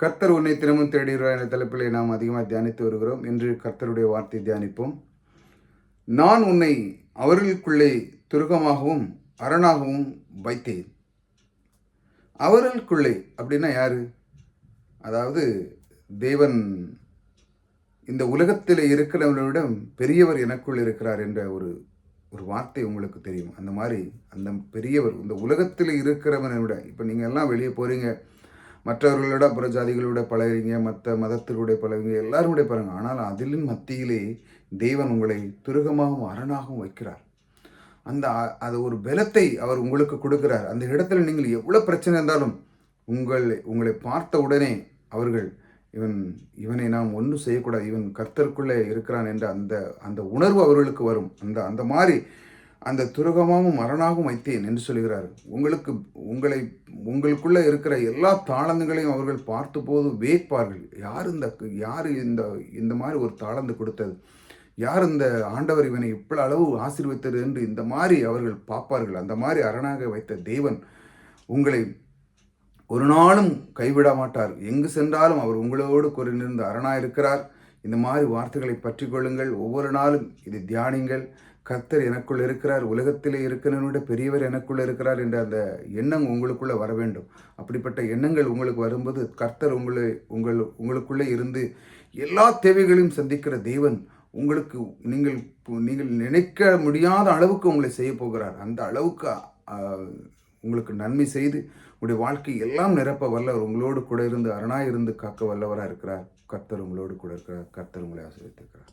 கர்த்தர் உன்னை தினமும் தேடுகிறார் என்ற தலைப்பிலே நாம் அதிகமாக தியானித்து வருகிறோம். என்று கர்த்தருடைய வார்த்தை தியானிப்போம். நான் உன்னை அவர்களுக்குள்ளே துருகமாகவும் அரணாகவும் வைத்தேன். அவர்களுக்குள்ளே அப்படின்னா யாரு? அதாவது தேவன் இந்த உலகத்தில் இருக்கிறவர்களிடம் பெரியவர் எனக்குள் இருக்கிறார் என்ற ஒரு ஒரு வார்த்தை உங்களுக்கு தெரியும். அந்த மாதிரி அந்த பெரியவர் இந்த உலகத்தில் இருக்கிறவனை விட இப்போ நீங்கள் எல்லாம் வெளியே போகிறீங்க மற்றவர்களோட புற ஜாதிகளோட பழகுறீங்க மற்ற மதத்தினுடைய பழகிறீங்க எல்லாருடைய பழகுங்க. ஆனால் அதிலும் மத்தியிலே தேவன் உங்களை துருகமாகவும் அரணாகவும் வைக்கிறார். அந்த அது ஒரு பலத்தை அவர் உங்களுக்கு கொடுக்கிறார். அந்த இடத்துல நீங்கள் எவ்வளோ பிரச்சனை இருந்தாலும் உங்கள் உங்களை பார்த்த உடனே அவர்கள் இவன் இவனை நாம் ஒன்றும் செய்யக்கூடாது. இவன் கர்த்தருக்குள்ளே இருக்கிறான் என்ற அந்த அந்த உணர்வு அவர்களுக்கு வரும். அந்த அந்த மாதிரி அந்த துருகமாகவும் மரணாகவும் வைத்தேன் என்று சொல்கிறார் உங்களுக்கு உங்களை உங்களுக்குள்ளே இருக்கிற எல்லா தாளந்துகளையும் அவர்கள் பார்த்தபோது வேட்பார்கள். யார் இந்த யார் இந்த இந்த மாதிரி ஒரு தாளந்து கொடுத்தது? யார் இந்த ஆண்டவர் இவனை இவ்வளவு அளவு ஆசீர்வித்தது என்று இந்த மாதிரி அவர்கள் பார்ப்பார்கள்? அந்த மாதிரி அரணாக வைத்த தேவன் உங்களை ஒரு நாளும் கைவிட மாட்டார். எங்கு சென்றாலும் அவர் உங்களோடு குறைந்திருந்து அரணாக இருக்கிறார் இந்த மாதிரி வார்த்தைகளை பற்றி கொள்ளுங்கள். ஒவ்வொரு நாளும் இதை தியானிங்கள். கர்த்தர் எனக்குள் இருக்கிறார் உலகத்திலே இருக்கிறவனோட பெரியவர் எனக்குள் இருக்கிறார் என்ற அந்த எண்ணம் உங்களுக்குள்ளே வர வேண்டும். அப்படிப்பட்ட எண்ணங்கள் உங்களுக்கு வரும்போது கர்த்தர் உங்களை உங்கள் உங்களுக்குள்ளே இருந்து எல்லா தேவைகளையும் சந்திக்கிற தெய்வன் உங்களுக்கு நீங்கள் நீங்கள் நினைக்க முடியாத அளவுக்கு உங்களை செய்ய போகிறார். அந்த அளவுக்கு உங்களுக்கு நன்மை செய்து உங்களுடைய வாழ்க்கை எல்லாம் நிரப்ப வல்லவர் உங்களோடு கூட இருந்து அரணாக இருந்து காக்க வல்லவராக இருக்கிறார். கர்த்தர் உங்களோடு கூட இருக்கிறார். கர்த்தர் உங்களை ஆசிரியத்திருக்கிறார்